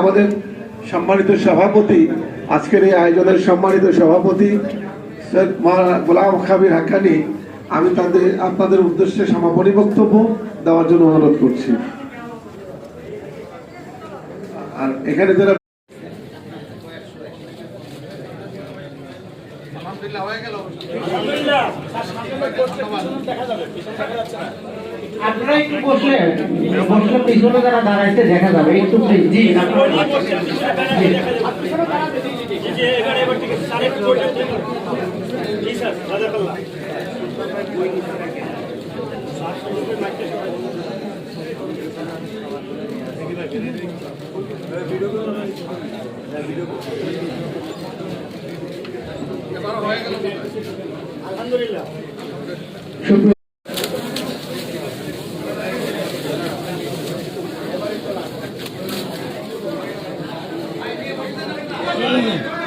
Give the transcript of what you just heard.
আমাদের সম্মানিত সভাপতি। আজকের এই আয়োজনের সম্মানিত সভাপতি গোলাম খাবির হাক্কানি। আমি তাদের, আপনাদের উদ্দেশ্যে সমাপনী বক্তব্য দেওয়ার জন্য অনুরোধ করছি। আর এখানে যারা আপনারা একটু বসলে বসলে পিছনে যারা দাঁড়াইছে দেখা যাবে একটু please, জি আপনারা সুপ্রিয়